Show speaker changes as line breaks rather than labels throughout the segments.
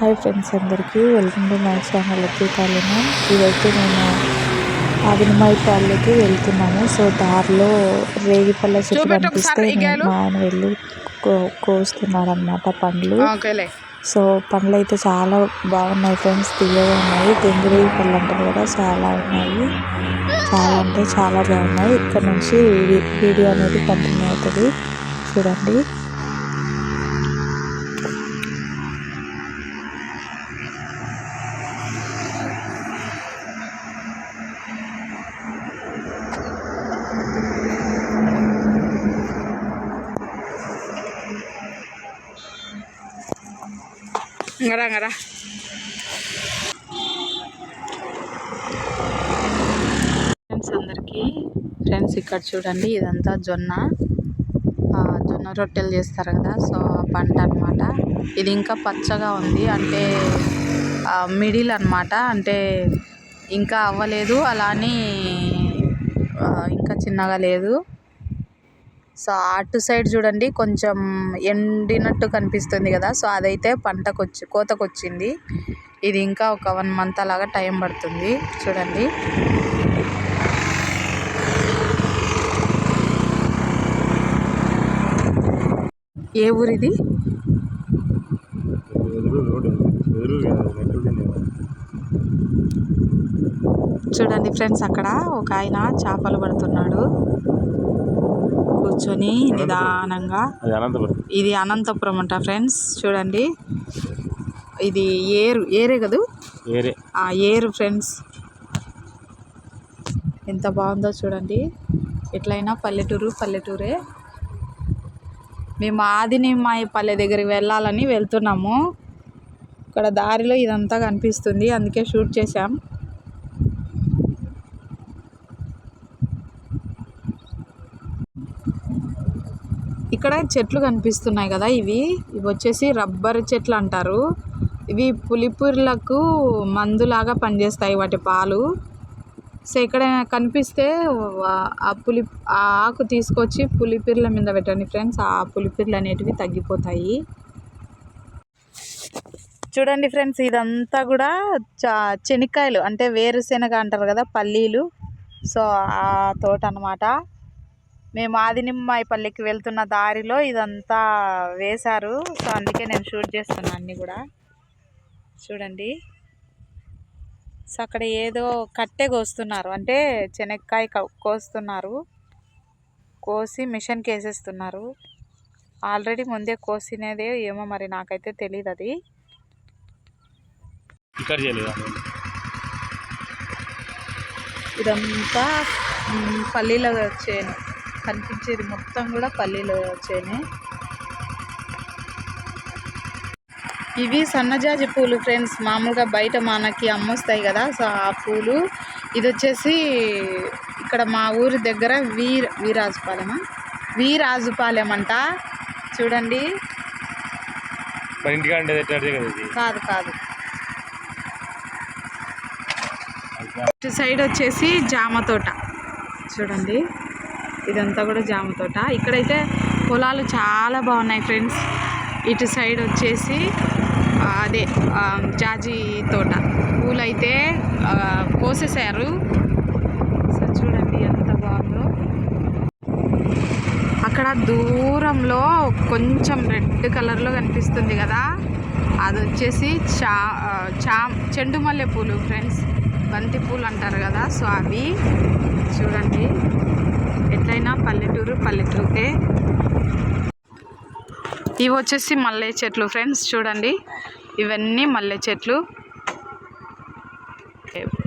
Hi friends అందరికీ welcome to my channel ఎత్తుకాలను ఇదైతే నేను ఆదినిమాయిపాలెకి వెళ్తున్నాను. సో దారిలో రేగిపళ్ళ చెట్టు కనిపిస్తే. మా ఆయన వెళ్ళి కో కోస్తున్నారు అనమాట పండ్లు సో పండ్లు అయితే చాలా బాగున్నాయి ఫ్రెండ్స్ తీయగా ఉన్నాయి. తెంగిరి పళ్ళు అంటారు కదా చాలా ఉన్నాయి. చాలా అంటే చాలా బాగున్నాయి. ఇక్కడ నుంచి వీడి- వీడియో అనేది కంటిన్యూ అవుతుంది. చూడండి.
ఇంగరా ఇంగరా
ఫ్రెండ్స్ అందరికీ ఫ్రెండ్స్ ఇక్కడ చూడండి ఇదంతా జొన్న. జొన్న రొట్టెలు చేస్తారు కదా సో పంట అన్నమాట. ఇది ఇంకా పచ్చగా ఉంది అంటే మిడిల్ అన్నమాట అంటే ఇంకా అవ్వలేదు అలా అని ఇంకా చిన్నగా లేదు. సో అటు సైడ్ చూడండి కొంచెం ఎండినట్టు కనిపిస్తుంది కదా. సో అదైతే పంటకు వచ్చి కోతకు వచ్చింది ఇది ఇంకా ఒక వన్ మంత్ అలాగా టైం పడుతుంది. చూడండి. ఏ ఊరిది చూడండి ఫ్రెండ్స్ అక్కడ ఒక ఆయన చేపలు పడుతున్నాడు. కూర్చొని నిదానంగా. ఇది అనంతపురం అంట ఫ్రెండ్స్ చూడండి. ఇది ఏరు ఏరే కదూ? ఆ ఏరు ఫ్రెండ్స్. ఎంత బాగుందో చూడండి. ఎట్లయినా పల్లెటూరు పల్లెటూరే. మేము ఆదిని మాయ పల్లె దగ్గరికి వెళ్ళాలని వెళ్తున్నాము. ఇక్కడ దారిలో ఇదంతా కనిపిస్తుంది అందుకే షూట్ చేశాం. ఇక్కడ చెట్లు కనిపిస్తున్నాయి కదా ఇవి. ఇవి వచ్చేసి రబ్బర్ చెట్లు అంటారు. ఇవి పులిపూర్లకు మందులాగా పనిచేస్తాయి వాటి పాలు. సో ఇక్కడ కనిపిస్తే ఆ పులి ఆ ఆకు తీసుకొచ్చి పులిపిర్ల మీద పెట్టండి ఫ్రెండ్స్. ఆ పులిపిర్లు అనేటివి తగ్గిపోతాయి. చూడండి ఫ్రెండ్స్ ఇదంతా కూడా చా చెనిక్కాయలు అంటే వేరుశెనగ అంటారు కదా పల్లీలు. సో ఆ తోట అన్నమాట మేము ఆదినిమ్మాయి పల్లికి వెళ్తున్న దారిలో ఇదంతా వేశారు. సో అందుకే నేను షూట్ చేస్తున్నాను అన్నీ కూడా. చూడండి. సో అక్కడ ఏదో కట్టె కోస్తున్నారు. అంటే శనక్కాయ కో- కోస్తున్నారు. కోసి మిషన్కి వేసేస్తున్నారు ఆల్రెడీ ముందే కోసినదే ఏమో మరి నాకైతే తెలియదు అది. ఇదంతా పల్లీల చేను. కనిపించేది మొత్తం కూడా పల్లీల చేనే ఇవి సన్నజాజి పూలు ఫ్రెండ్స్. మామూలుగా బయట మనకి అమ్మొస్తాయి కదా సో ఆ పూలు. ఇది వచ్చేసి ఇక్కడ మా ఊరి దగ్గర వీర వీరాజుపాలెమా? వీరాజుపాలెం అంట చూడండి
కాదు
కాదు. ఇటు సైడ్ వచ్చేసి జామ తోట. చూడండి. ఇదంతా కూడా జామ తోట. ఇక్కడైతే పొలాలు చాలా బాగున్నాయి ఫ్రెండ్స్. ఇటు సైడ్ వచ్చేసి అదే జాజి తోట. పూలైతే అయితే కోసేసారు సో చూడండి ఎంత బాగుందో. అక్కడ దూరంలో కొంచెం రెడ్ కలర్లో కనిపిస్తుంది కదా. అది వచ్చేసి చా చా చెండు మల్లె పూలు ఫ్రెండ్స్. బంతి పూలు అంటారు కదా. సో అవి చూడండి. ఎట్లయినా పల్లెటూరు పల్లెటూరే ఇవి వచ్చేసి మల్లె చెట్లు ఫ్రెండ్స్ చూడండి. ఇవన్నీ మల్లె చెట్లు.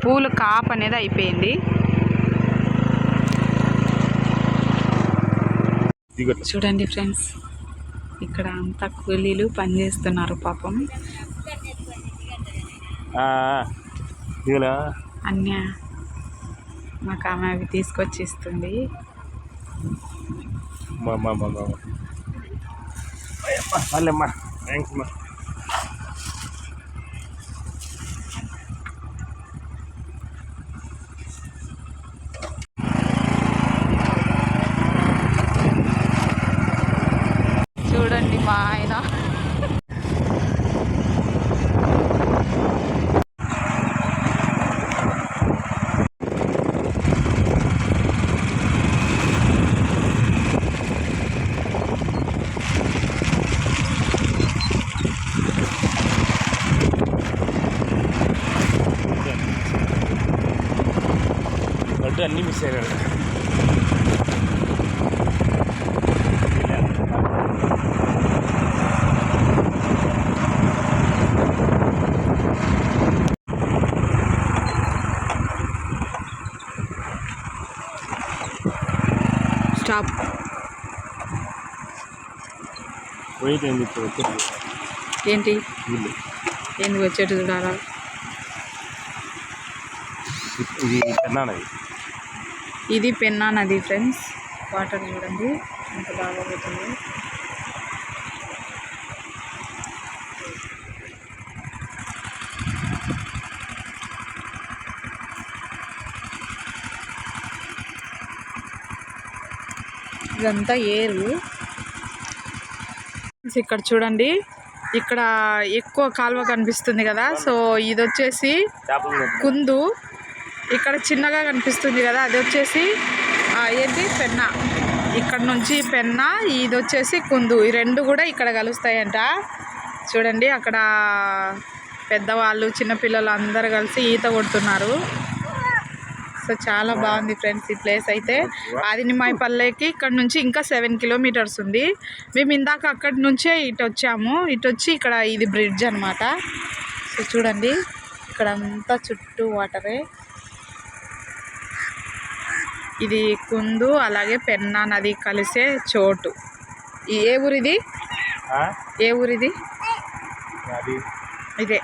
పూలు కాపు అనేది అయిపోయింది. చూడండి ఫ్రెండ్స్ ఇక్కడ అంతా కూలీలు పనిచేస్తున్నారు పాపం. అన్య మాకు ఆమె అవి తీసుకొచ్చి ఇస్తుంది
మా మా మా మా వాళ్ళమ్మా థ్యాంక్స్ అమ్మా
చూడండి మా ఆయన
అన్నీ మిస్ అయినాడు
స్టాప్
పోయితే ఏంది ఇప్పుడు వచ్చేది
ఏంటి? ఏంది వచ్చేటి చూడాలా?
ఇది పెన్నానది
ఇది పెన్నా నది ఫ్రెండ్స్. వాటర్ చూడండి. ఎంత బాగా పోతుంది ఇదంతా ఏరు. ఇక్కడ చూడండి. ఇక్కడ ఎక్కువ కాలువ కనిపిస్తుంది కదా. సో ఇది వచ్చేసి కుందు. ఇక్కడ చిన్నగా కనిపిస్తుంది కదా. అది వచ్చేసి ఏంటి? పెన్న. ఇక్కడ నుంచి పెన్న ఇది వచ్చేసి కుందు. ఈ రెండు కూడా ఇక్కడ కలుస్తాయంట. చూడండి అక్కడ పెద్దవాళ్ళు చిన్నపిల్లలు అందరు కలిసి ఈత కొడుతున్నారు. సో చాలా బాగుంది ఫ్రెండ్స్ ఈ ప్లేస్ అయితే. ఆదినిమాయి పల్లెకి ఇక్కడ నుంచి ఇంకా సెవెన్ కిలోమీటర్స్ ఉంది. మేము ఇందాక అక్కడి నుంచే ఇటు వచ్చాము. ఇటు వచ్చి ఇక్కడ ఇది బ్రిడ్జ్ అన్నమాట. సో చూడండి ఇక్కడ అంతా చుట్టూ వాటరే. ఇది కుందు అలాగే పెన్నా నది కలిసే చోటు. ఏ ఊరిది? ఏ ఊరిది? ఇదే.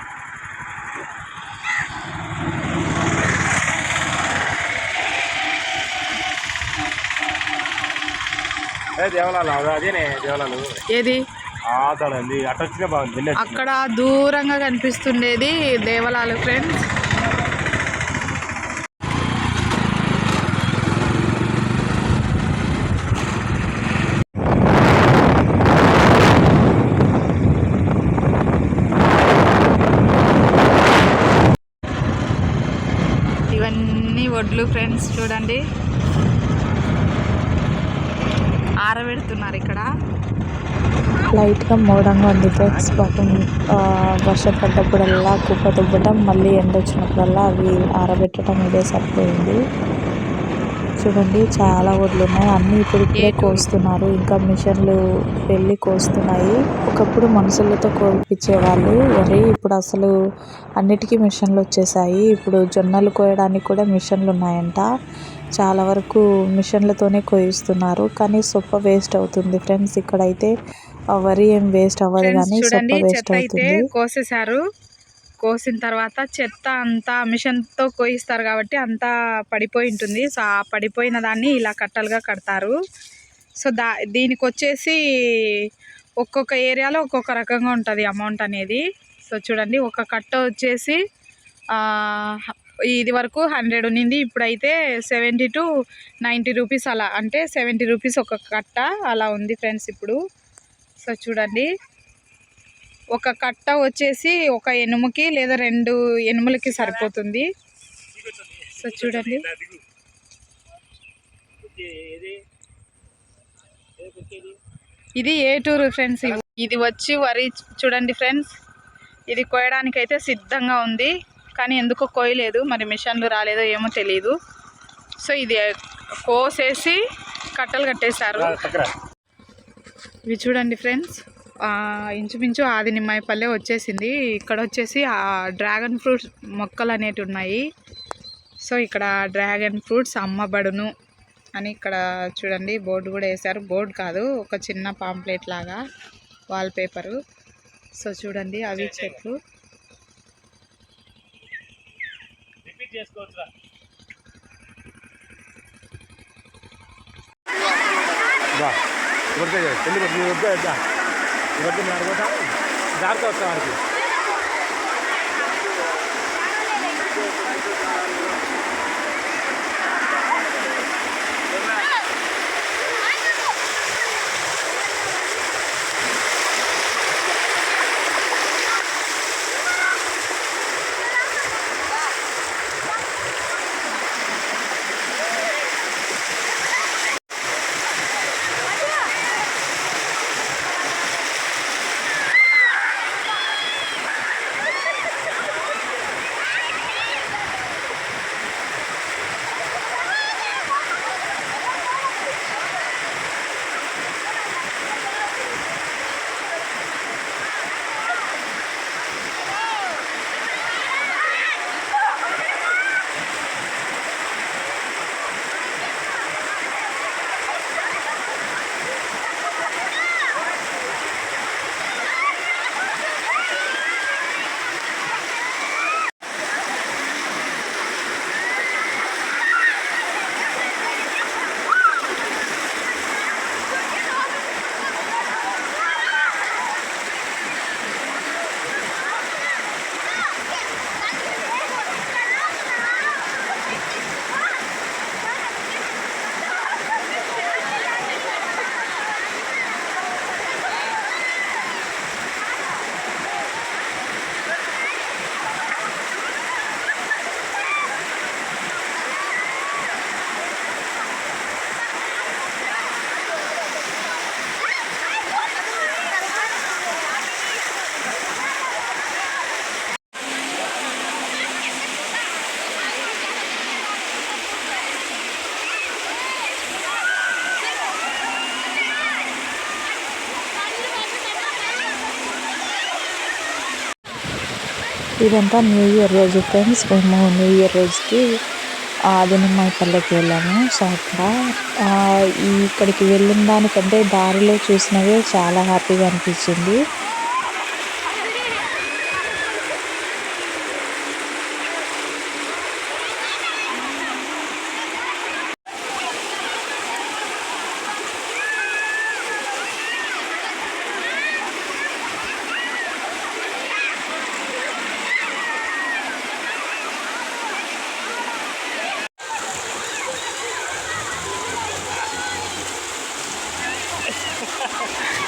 దేవలాలు అదే అదేనే దేవలాలు.
ఏది. అక్కడ దూరంగా కనిపిస్తుండేది దేవలాలు ఫ్రెండ్స్. ఇవన్నీ వడ్లు ఫ్రెండ్స్ చూడండి. ఆరబెడుతున్నారు ఇక్కడ.
లైట్గా మోడంగా ఉంది ఫ్రెండ్స్ పాపం ఆ, వర్షం పడ్డప్పుడల్లా కుప్ప దుబ్బటం మళ్ళీ ఎండ వచ్చినప్పుడల్లా అవి ఆరబెట్టడం ఇదే సరిపోయింది. చూడండి చాలా ఒడ్లు ఉన్నాయి అన్నీ ఇప్పుడు ఇప్పుడే కోస్తున్నారు. ఇంకా మిషన్లు వెళ్ళి కోస్తున్నాయి. ఒకప్పుడు మనుషులతో కోల్పించేవాళ్ళు. వరి ఇప్పుడు అసలు అన్నిటికీ మిషన్లు వచ్చేసాయి. ఇప్పుడు జొన్నలు కోయడానికి కూడా మిషన్లు ఉన్నాయంట. చాలా వరకు మిషన్లతోనే కోయిస్తున్నారు. కానీ సొప్ప వేస్ట్ అవుతుంది ఫ్రెండ్స్. ఇక్కడైతే వరి ఏం వేస్ట్ అవ్వదు కానీ సొప్ప వేస్ట్ అవుతుంది.
కోసేశారు. కోసిన తర్వాత చెత్త అంతా మిషన్తో కోయిస్తారు కాబట్టి అంతా పడిపోయి ఉంటుంది. సో ఆ పడిపోయిన దాన్ని ఇలా కట్టలుగా కడతారు. సో దా దీనికి వచ్చేసి ఒక్కొక్క ఏరియాలో ఒక్కొక్క రకంగా ఉంటుంది అమౌంట్ అనేది. సో చూడండి ఒక కట్ట వచ్చేసి ఇది వరకు హండ్రెడ్ ఉన్నింది. ఇప్పుడైతే సెవెంటీ టు నైంటీ రూపీస్ అలా అంటే సెవెంటీ రూపీస్ ఒక కట్ట అలా ఉంది ఫ్రెండ్స్ ఇప్పుడు. సో చూడండి. ఒక కట్ట వచ్చేసి ఒక ఎనుముకి లేదా రెండు ఎనుములకి సరిపోతుంది. సో చూడండి. ఇది ఏటూరు ఫ్రెండ్స్ ఇది- వచ్చి వరి చూడండి ఫ్రెండ్స్. ఇది కోయడానికి అయితే సిద్ధంగా ఉంది. కానీ ఎందుకో కోయలేదు మరి మిషన్లు రాలేదో ఏమో తెలియదు సో ఇది కోసేసి కట్టలు కట్టేశారు. ఇవి చూడండి ఫ్రెండ్స్. ఇంచుమించు ఆది నిమ్మాయిపల్లె వచ్చేసింది. ఇక్కడ వచ్చేసి ఆ డ్రాగన్ ఫ్రూట్స్ మొక్కలు అనేటివి ఉన్నాయి. సో ఇక్కడ డ్రాగన్ ఫ్రూట్స్ అమ్మబడును అని ఇక్కడ చూడండి బోర్డు కూడా వేశారు. బోర్డు కాదు ఒక చిన్న పాంప్లెట్ లాగా వాల్ పేపరు సో చూడండి అవి చెట్లు.
రిపీట్ చేసుకోవచ్చురా. ఇవన్నీ పెళ్ళి అడుగుతా జాగ్రత్త వస్తాం వాడికి.
ఇదంతా న్యూ ఇయర్ రోజు ఫ్రెండ్స్. మేము న్యూ ఇయర్ రోజుకి ఆదినిమ్మాయిపల్లెకి వెళ్ళాము. సో అక్కడ ఇక్కడికి వెళ్ళిన దానికంటే దారిలో చూసినవే చాలా హ్యాపీగా అనిపించింది.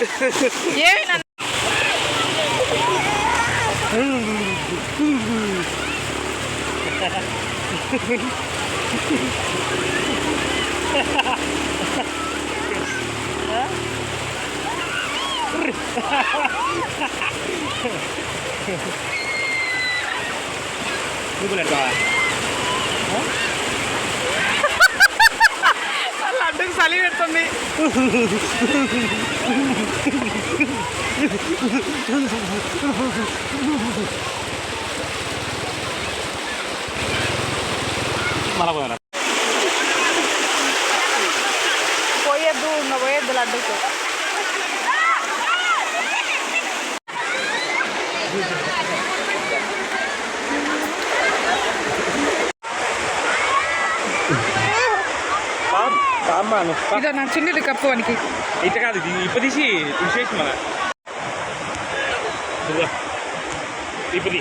Yeah, nana. Hahaha. Hahaha. Hahaha.
లడ్డుకు చలి పెడుతుంది
మళ్ళా
ఇదో నా చిన్నది కప్పు వానికి
ఇట్ట కాదు ఇది ఇప్పుడు తీసి విశేషం మన ఇప్పుడు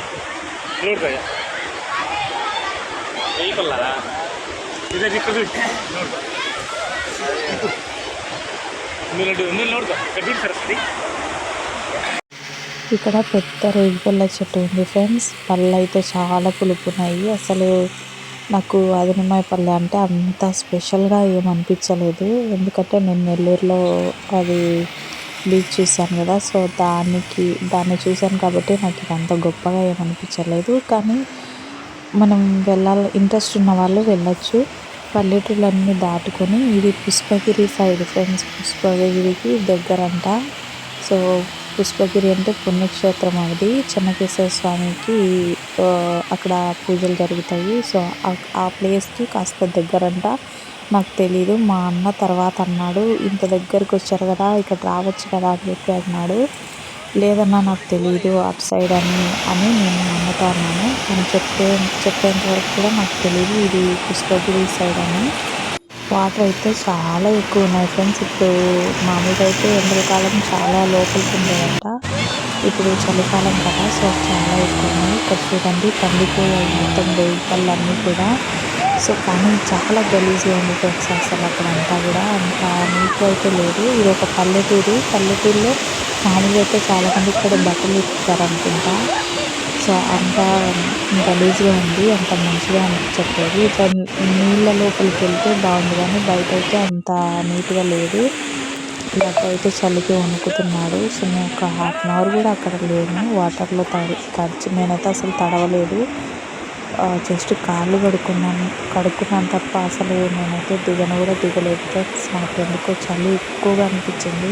ನೋಡ್ತಾಯ ಬೇಕಲ್ಲ ಇದೆ ದಿಕ್ಕದು ನೀನು ನೋಡ್ಕೊ ಕಡ್ಡಿ ಸರಸ್ತಿ
ఇక్కడ పెద్ద రేగిపళ్ళ చెట్టు ఉంది ఫ్రెండ్స్ పళ్ళు అయితే చాలా పులుపు ఉన్నాయి అసలు నాకు అదినిమాయ పల్లె అంటే అంత స్పెషల్గా ఏమనిపించలేదు ఎందుకంటే నేను నెల్లూరులో అది బీచ్ చూశాను కదా సో దానికి దాన్ని చూశాను కాబట్టి నాకు ఇది అంత గొప్పగా ఏమనిపించలేదు కానీ మనం వెళ్ళాలి ఇంట్రెస్ట్ ఉన్న వాళ్ళు వెళ్ళొచ్చు. పల్లెటూళ్ళన్నీ దాటుకొని ఇది పుష్పగిరి సైడ్ ఫ్రెండ్స్ పుష్పగిరికి దగ్గరంట. సో పుష్పగిరి అంటే పుణ్యక్షేత్రం అది చెన్నకేశ్వర స్వామికి అక్కడ పూజలు జరుగుతాయి. సో ఆ- ప్లేస్కి కాస్త దగ్గరంట. నాకు తెలీదు. మా అన్న తర్వాత అన్నాడు ఇంత దగ్గరికి వచ్చారు కదా ఇక్కడ రావచ్చు కదా అని చెప్పి అన్నాడు. లేదన్నా నాకు తెలియదు అటు సైడ్ అని అని నేను మా అన్నతో అన్నాను. చెప్పే చెప్పేంత వరకు కూడా నాకు తెలియదు ఇది పుష్పగిరి సైడ్ అని. వాటర్ అయితే చాలా ఎక్కువ ఉన్నాయి ఫ్రెండ్స్. ఇప్పుడు మామూలుగా అయితే ఎండాకాలం చాలా లోపలికి ఉండేదంట ఇప్పుడు చలికాలం కదా సో చాలా ఎక్కువ ఉన్నాయి ఇక్కడ చూడండి పండిపోయాయి మొత్తం వెహికల్లన్నీ కూడా. సో కానీ చాలా గలీజ్గా ఉంది ఫ్రెండ్స్ అసలు అక్కడంతా కూడా. అంత నీట్గా అయితే లేదు. ఇది ఒక పల్లెటూరు. పల్లెటూరులో మామూలుగా అయితే చాలామంది ఇక్కడ బట్టలు ఉతుకుతారు అనుకుంటా అంత గలీజ్గా ఉంది అంత మంచిగా అనిపించట్లేదు ఇట్లా నీళ్ళ లోపలికి వెళ్తే బాగుంది కానీ బయట అయితే అంత నీట్గా లేదు. లడ్డు అయితే చలికి వణుకుతున్నాడు. సో నేను ఒక హాఫ్ అన్ అవర్ కూడా అక్కడ లేను. వాటర్లో తడి తడిచి నేనైతే అసలు తడవలేదు. జస్ట్ కాళ్ళు కడుక్కున్నాను. కడుక్కున్నాను తప్ప అసలు నేనైతే దిగను కూడా దిగలేదు. నాకు ఎందుకో చలి ఎక్కువగా అనిపించింది.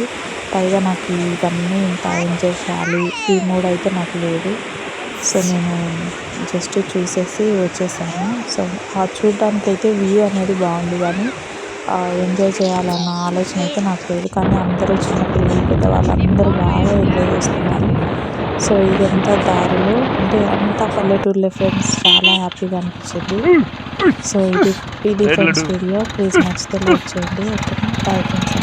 పైగా నాకు ఇవన్నీ ఇంత ఎంజాయ్ చేయాలి? ఈ మూడ్ అయితే నాకు లేదు. సో నేను జస్ట్ చూసేసి వచ్చేసాను. సో ఆ చూడడానికి అయితే వ్యూ అనేది బాగుంది కానీ ఎంజాయ్ చేయాలన్న ఆలోచన అయితే నాకు లేదు. కానీ అందరూ చిన్నపిల్లలు పెద్దవాళ్ళు అందరూ బాగా ఎంజాయ్ చేస్తున్నారు. సో ఇదంతా దారిలో. అంటే అంతా పల్లెటూరులో ఫ్రెండ్స్ చాలా హ్యాపీగా అనిపించింది. సో ఇది ఇది ఫ్రెండ్స్ వీడియో. ప్లీజ్ నచ్చితే లైక్ చేయండి. Okay bye friends